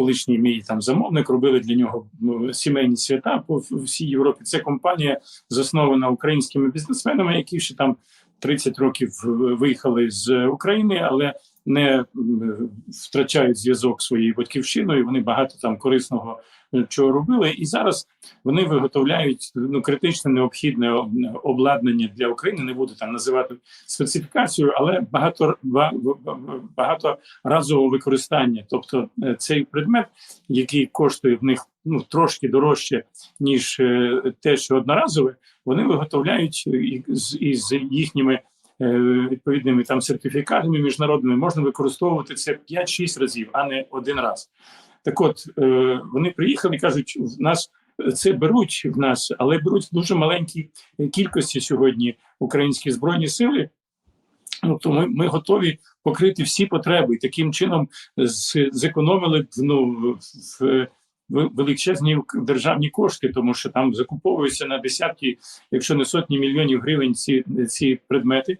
колишній мій там замовник, робили для нього сімейні свята по всій Європі. Це компанія заснована українськими бізнесменами, які ще там 30 років е, виїхали з України, але не втрачають зв'язок своєю батьківщиною. Вони багато там корисного е, чого робили, і зараз вони виготовляють ну критично необхідне обладнання для України. Не буду там називати специфікацію, але багато ба- ба- багаторазового використання. Тобто е, цей предмет, який коштує в них ну трошки дорожче ніж е, те, що одноразове, вони виготовляють із їхніми. Е, Відповідними там сертифікатами міжнародними можна використовувати це 5-6 разів, а не один раз. Так от е, вони приїхали і кажуть, в нас це беруть в нас, але беруть в дуже маленькій кількості сьогодні українські збройні сили. Ну, то ми, ми готові покрити всі потреби і таким чином зекономили б ну, в величезні державні кошти, тому що там закуповуються на десятки, якщо не сотні мільйонів гривень ці, ці предмети.